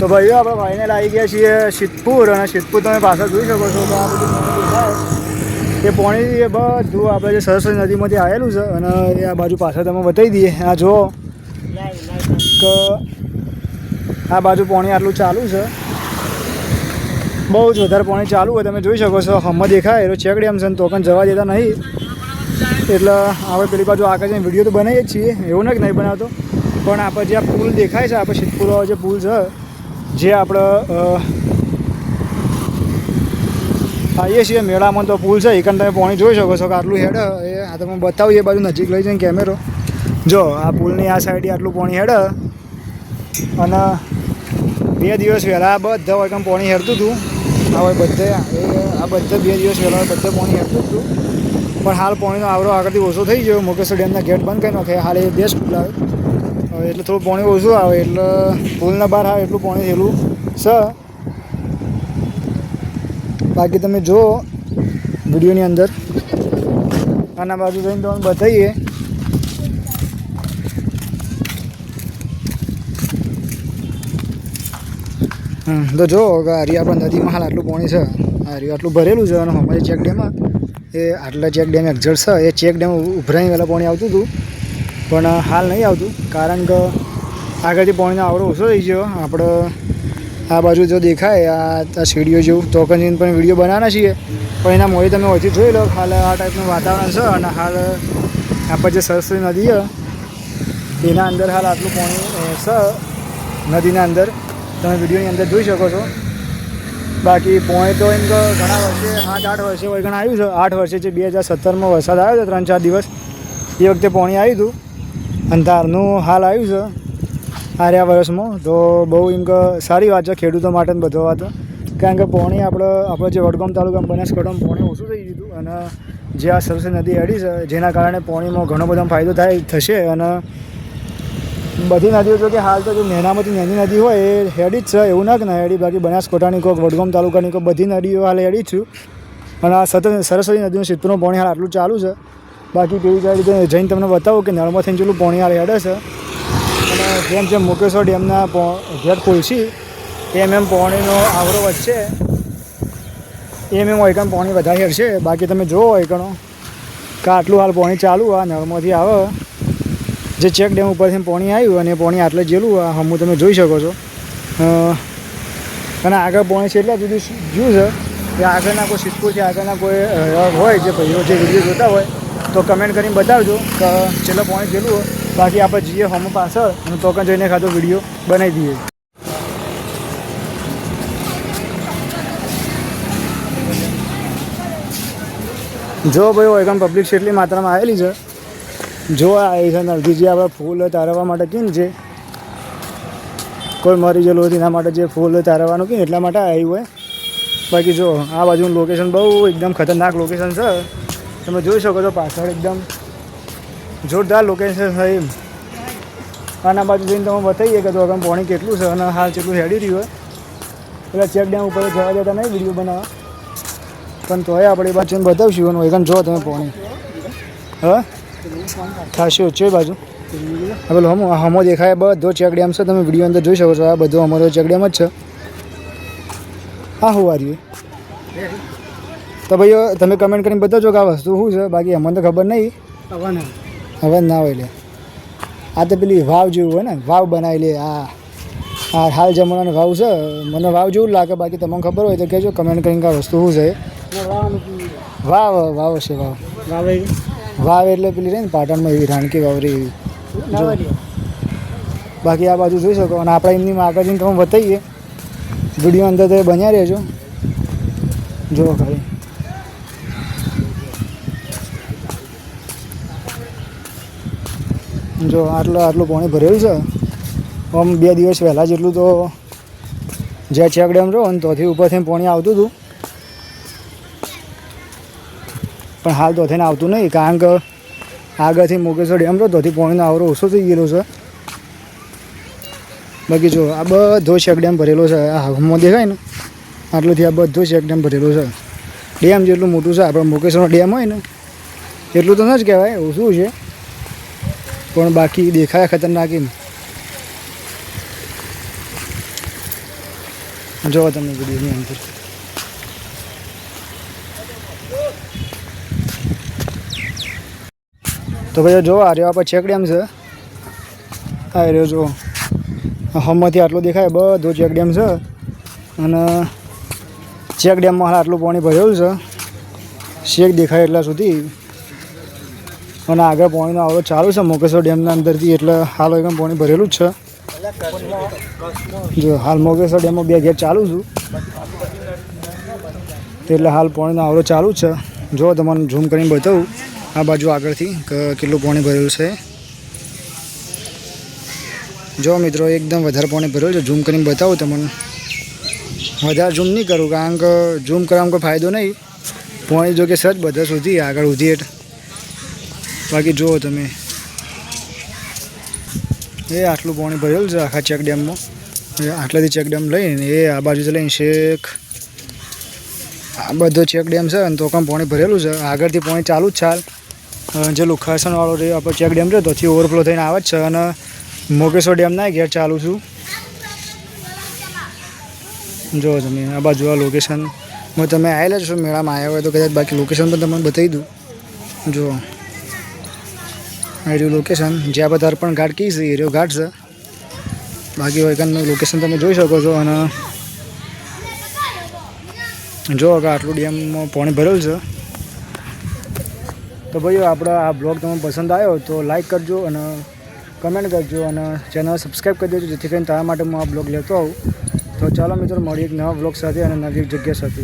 તો ભાઈઓ, આપણે ફાઇનલ આવી ગયા છીએ સિદ્ધપુર અને સિદ્ધપુર તમે પાછળ જોઈ શકો છો. તો આ બધું એ પોણી, એ બધું આપણે જે સરસ્વતી નદીમાંથી આવેલું છે અને એ આ બાજુ પાછળ તમે બતાવી દઈએ. આ જુઓ. કે આ બાજુ પોણી આટલું ચાલુ છે. બહુ જ વધારે પોણી ચાલુ હોય તમે જોઈ શકો છો. હમણાં દેખાય એટલે ચેક ડેમ છે તો પણ જવા દેતા નહીં. એટલે આપણે પેલી બાજુ આગળ જઈને વીડિયો તો બનાવીએ જ છીએ. એવું નહીં નહીં બનાવતો. પણ આપણે જે આ પુલ દેખાય છે આપણે સિદ્ધપુર જે પુલ છે જે આપણે આવીએ છીએ મેળામાં તો પુલ છે એકન તમે પાણી જોઈ શકો છો કે આટલું હેડ, એ આ તમે બતાવીએ બાજુ નજીક લઈ જઈને કેમેરો. જો, આ પુલની આ સાઈડે આટલું પાણી હેડ, અને બે દિવસ પહેલાં આ બધા વગમ પાણી હેરતું હતું. હવે બધે આ બધા બે દિવસ પહેલાં બધે પાણી હેરતું હતું. પણ હાલ પાણીનો આવરો આગળથી ઓછો થઈ ગયો. મુકેશ ડેમના ગેટ બંધ કરી નાખે હાલ એ બેસ્ટ પુલ હવે એટલે થોડું પાણી ઓછું આવે એટલે પુલના બહાર આવે એટલું પાણી થયેલું છે બાકી તમે જુઓ વિડીયોની અંદર. આના બાજુ જઈને તમને બતાવીએ. તો જો હરિયા પણ નદીમાં હાલ આટલું પાણી છે. હરિયું આટલું ભરેલું છે અને હમણાં ચેક ડેમમાં એ આટલા ચેક ડેમ એક્ઝટ છે. એ ચેક ડેમ ઉભરાઈ પહેલાં પાણી આવતું હતું. પણ હાલ નહીં આવતું. કારણ કે આગળથી પાણીનો આવડો ઓછો થઈ ગયો. આપણે આ બાજુ જો દેખાય, આ સીડીઓ જેવું, તો કરીને પણ વીડિયો બનાવવાના છીએ. પણ એના મોડી તમે ઓછી જોઈ લો. હાલ આ ટાઈપનું વાતાવરણ છે અને હાલ આપણે જે સરસ્વતી નદી છે, એના અંદર હાલ આટલું પાણી છે નદીના અંદર. તમે વિડીયોની અંદર જોઈ શકો છો. બાકી પોણી તો એમ તો ઘણા વર્ષે સાત આઠ વર્ષે વૈગણ આવ્યું છે. આઠ વર્ષે જે બે હજાર સત્તરમાં વરસાદ આવ્યો હતો, ત્રણ, ચાર દિવસ, એ વખતે પોણી આવ્યું હતું. અને તારનું હાલ આવ્યું છે આર્યા વર્ષમાં. તો બહુ એમ કે સારી વાત છે, ખેડૂતો માટે બધો વાત. કારણ કે પોણી આપણે આપણે જે વડગામ તાલુકામાં બનાસકાંઠામાં પોણી ઓછું થઈ ગયું અને જે આ સરસ નદી અડી છે, જેના કારણે પોણીમાં ઘણો બધો ફાયદો થાય, થશે. અને બધી નદીઓ જો કે હાલ તો જે નેનામાંથી નાની નદી હોય, એ હેડી જ છે, એવું ના કે ના હેડી. બાકી બનાસકોટાની કોઈક વડગામ તાલુકાની કોઈ બધી નદીઓ હાલ હેડી છું. અને આ સતત સરસ્વતી નદીનું સિત્તેરનું પાણી હાલ આટલું ચાલુ છે. બાકી પેલી સાઈડ જઈને તમને બતાવું કે નળમાંથી જેટલું પાણી આ હેડે છે. અને જેમ જેમ મુકેશ્વર ડેમના પો- ગેટ એમ એમ પાણીનો આવરો વધશે. એમ એમ ઓયકણ પાણી વધારે હેડશે બાકી તમે જુઓ ઓયકણો કે આટલું હાલ પાણી ચાલુ આ નળમાંથી આવે. જે ચેક ડેમ ઉપરથી પાણી આવ્યું અને પાણી આટલે જેલું આ હમું તમે જોઈ શકો છો. અને આગળ પાણી છે એટલા સુધી જ્યું છે કે આગળના કોઈ સિદ્ધપુર આગળના કોઈ હોય જે ભાઈઓ જે વીડિયો જોતા હોય તો કમેન્ટ કરીને બતાવજો કે છેલ્લો પોઈન્ટ જેલું હોય. બાકી આપણે જઈએ હોમ પાછળ અને તો જઈને ખાતો વીડિયો બનાવી દઈએ. જો ભાઈ ઓયકન પબ્લિક છે એટલી માત્રામાં આવેલી છે. જો આ એ છે અડધી જે આપણે ફૂલ તારવવા માટે કેમ છે. કોઈ મરી ગયેલું હોય એના માટે જે ફૂલ તારવવાનું કેમ એટલા માટે આવ્યું હોય. બાકી જો આ બાજુનું લોકેશન બહુ એકદમ ખતરનાક લોકેશન છે. તમે જોઈ શકો છો પાછળ એકદમ જોરદાર લોકેશન છે એમ. આના બાજુ જઈને તમે બતાવીએ કે તો આગળ પાણી કેટલું છે અને હાલ કેટલું હેડી રહ્યું હોય પેલા ચેક ડેમ ઉપર જવા દેતા નહીં વીડિયો બનાવવા. પણ તોય આપણે જઈને બતાવશું અને એકદમ જો તમે પાણી. હા? થશે હોય બાજુ. હવે હમ હમો દેખાય બધો ચેક ડેમ છે. તમે વીડિયો અંદર જોઈ શકો છો. આ બધો અમારો ચેક ડેમ જ છે. હા હું વારી તો ભાઈઓ તમે કમેન્ટ કરીને બતાવજો કે આ વસ્તુ શું છે. બાકી અમને તો ખબર નહીં. હવે ના હોય લે. આ તો પેલી વાવ જેવું હોય ને. વાવ બનાવી લે. આ આ હાલ જમાનાનો વાવ છે. મને વાવ જેવું લાગે. બાકી તમને ખબર હોય તો કહેજો. કમેન્ટ કરીને કે આ વસ્તુ શું છે. વાવ વાવ છે વાવ. વાવ એટલે પેલી રહી ને પાટણમાં એવી રાણકી વાવરી એવી. બાકી આ બાજુ જોઈ શકો. અને આપણે એમની આગળ જઈને તમે બતાવીએ. વીડિયો અંદર તો બન્યા રહેજો. જુઓ ખાલી. જો આટલું આટલું પાણી ભરેલું છે. આમ બે દિવસ પહેલાં જેટલું તો જ્યાં ચેક ડેમ રહ્યો ને તોથી ઉપરથી પાણી આવતું હતું. પણ હાલ તોથી આવતું નહીં, કારણ કે આગળથી મુકેશ્વર ડેમ રહ્યો, તોથી પાણીનો આવરો ઓછો થઈ ગયેલો છે. બાકી જો આ બધો ચેક ડેમ ભરેલો છે, આ હાથમાં દેખાય ને, આટલુંથી આ બધો ચેક ડેમ ભરેલો છે. ડેમ જેટલું મોટું છે, આપણે મુકેશ્વરનો ડેમ હોય ને, એટલું તો ન જ કહેવાય, ઓછું છે. પણ બાકી દેખાય ખતરનાક એમ. જોવો તમે વિડીયોની અંદર. તો ભાઈ જો, આ રહ્યો આપણે ચેકડેમ છે. આ રહ્યો જો. હમમાંથી આટલું દેખાય, બધું ચેકડેમ છે. અને ચેકડેમમાં આટલું પાણી ભરેલું છે. શેક દેખાય એટલા સુધી. અને આગળ પાણીનો આવડો ચાલુ છે. મોકેશ્વર ડેમના અંદરથી એટલે હાલ એકદમ પાણી ભરેલું જ છે. જો હાલ મોકેશ્વર ડેમમાં બે ઘેર ચાલુ છું. એટલે હાલ પાણીનો આવડો ચાલુ છે. જો તમને ઝૂમ કરીને બતાવું, આ બાજુ આગળથી કેટલું પાણી ભરેલું છે. જો મિત્રો, એકદમ વધારે પાણી ભરેલું છે. ઝૂમ કરીને બતાવું તમને. વધારે ઝૂમ નહીં કરું, કારણ કે ઝૂમ કરવામાં કોઈ ફાયદો નહીં. પાણી જો કે સજ બધા સુધી આગળ સુધી એટલે. બાકી જુઓ તમે. એ આટલું પાણી ભરેલું છે આખા ચેક ડેમમાં. એ આટલાથી ચેક ડેમ લઈને એ આ બાજુથી લઈને શેખ આ બધો ચેક ડેમ છે અને તો કામ પાણી ભરેલું છે. આગળથી પાણી ચાલુ જ અ, જે લુખાસનવાળો રહ્યો આપણો ચેક ડેમ છે તોથી ઓવરફ્લો થઈને આવે જ છે અને મોકેશ્વર ડેમના ઘેર ચાલુ છું. જો તમે આ બાજુ આ લોકેશન તમે આવેલા છો મેળામાં આવ્યા હોય તો કદાચ બાકી લોકેશન પણ તમને બતાવી દઉં. જો આ રહ્યું લોકેશન જ્યાં બધા અર્પણ ઘાટ કી છે? એ રહ્યો ઘાટ છે. બાકી વૈકનનું લોકેશન તમે જોઈ શકો છો અને જો કે આટલું ડેમમાં પાણી ભરેલું છે. તો ભાઈઓ, આપણા આ બ્લોગ તમને પસંદ આવ્યો તો લાઈક કરજો અને કમેન્ટ કરજો અને ચેનલ સબસ્ક્રાઈબ કરી દેજો, જેથી કરીને તારા માટે હું આ બ્લોગ લેતો આવું. તો ચાલો મિત્રો, મળીએ એક નવા બ્લોગ સાથે અને નવી જગ્યા સાથે.